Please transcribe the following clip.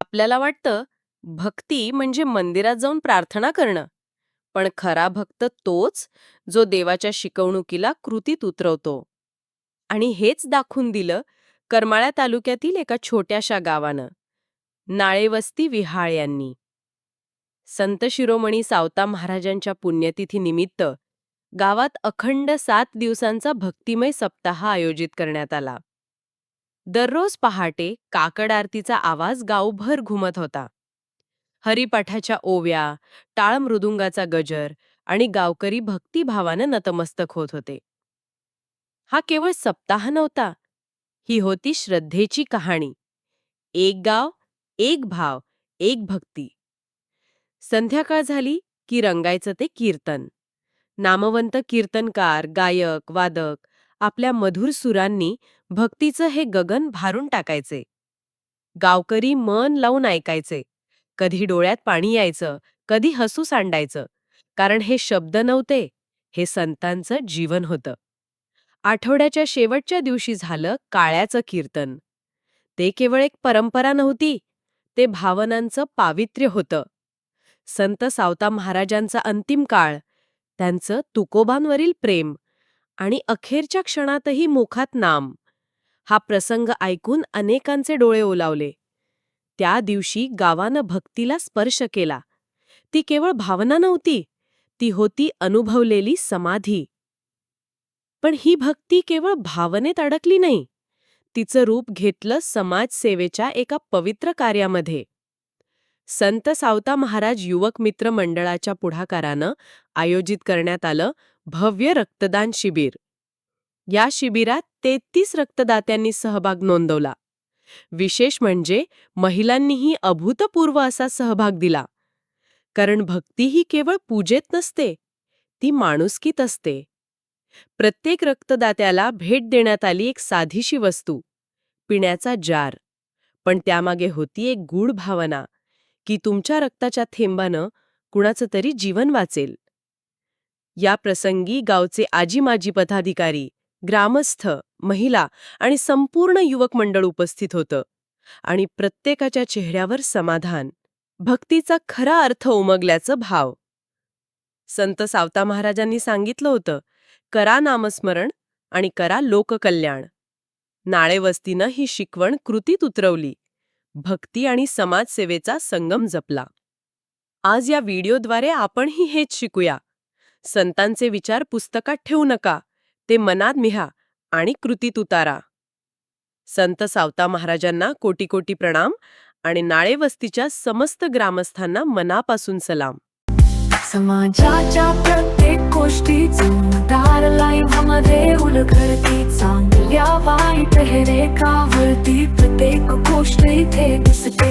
आपल्याला वाटतं भक्ती म्हणजे मंदिरात जाऊन प्रार्थना करणं. पण खरा भक्त तोच जो देवाच्या शिकवणुकीला कृतीत उतरवतो. आणि हेच दाखवून दिलं करमाळ्या तालुक्यातील एका छोट्याशा गावानं. नाळेवस्ती विहाळ यांनी. संत शिरोमणी सावता महाराजांच्या पुण्यतिथीनिमित्त गावात अखंड सात दिवसांचा भक्तिमय सप्ताह आयोजित करण्यात आला. दररोज पहाटे काकड आरतीचा आवाज गावभर घुमत होता. हरिपाठाच्या ओव्या टाळ मृदुंगाचा गजर आणि गावकरी भक्तिभावानं नतमस्तक होत होते. हा केवळ सप्ताह नव्हता ही होती श्रद्धेची कहाणी. एक गाव एक भाव एक भक्ती. संध्याकाळ झाली की रंगायचं ते कीर्तन. नामवंत कीर्तनकार गायक वादक आपल्या मधुर सुरांनी भक्तीचं हे गगन भारून टाकायचे. गावकरी मन लावून ऐकायचे. कधी डोळ्यात पाणी यायचं कधी हसू सांडायचं कारण हे शब्द नव्हते हे संतांचं जीवन होतं. आठवड्याच्या शेवटच्या दिवशी झालं काळ्याचं कीर्तन. ते केवळ एक परंपरा नव्हती ते भावनांचं पावित्र्य होतं. संत सावता महाराजांचा अंतिम काळ त्यांचं तुकोबांवरील प्रेम आणि अखेरच्या क्षणातही मुखात नाम. हा प्रसंग ऐकून अनेकांचे डोळे ओलावले. त्या दिवशी गावानं भक्तीला स्पर्श केला. ती केवळ भावना नव्हती ती होती अनुभवलेली समाधी. पण ही भक्ती केवळ भावनेत अडकली नाही. तिचं रूप घेतलं समाजसेवेच्या एका पवित्र कार्यामध्ये. संत सावता महाराज युवक मित्र मंडळाच्या पुढाकारानं आयोजित करण्यात आलं भव्य रक्तदान शिबिर. या शिबिरात तेहतीस रक्तदात्यांनी सहभाग नोंदवला. विशेष म्हणजे महिलांनीही अभूतपूर्व असा सहभाग दिला. कारण भक्ती ही केवळ पूजेत नसते ती माणुसकीत असते. प्रत्येक रक्तदात्याला भेट देण्यात आली एक साधीशी वस्तू पिण्याचा जार. पण त्यामागे होती एक गूढ भावना. की तुमच्या रक्ताच्या थेंबानं कुणाचं तरी जीवन वाचेल. या प्रसंगी गावचे आजी माजी पदाधिकारी ग्रामस्थ महिला आणि संपूर्ण युवक मंडळ उपस्थित होतं आणि प्रत्येकाच्या चेहऱ्यावर समाधान भक्तीचा खरा अर्थ उमगल्याचं भाव. संत सावता महाराजांनी सांगितलं होतं करा नामस्मरण आणि करा लोककल्याण. नाळेवस्तीनं ही शिकवण कृतीत उतरवली. भक्ती आणि समाजसेवेचा संगम जपला. आज या व्हिडिओद्वारे आपणही हेच शिकूया. संतांचे विचार पुस्तकात ठेवू नका ते मनात मिहा आणि कृतीत उतारा. संत सावता महाराजांना कोटी कोटी प्रणाम आणि नाळेवस्तीच्या समस्त ग्रामस्थांना मनापासून सलाम. समाजाच्या प्रत्येक गोष्टी जोमदार चेहरे वाईट प्रत्येक गोष्ट इथे दिसते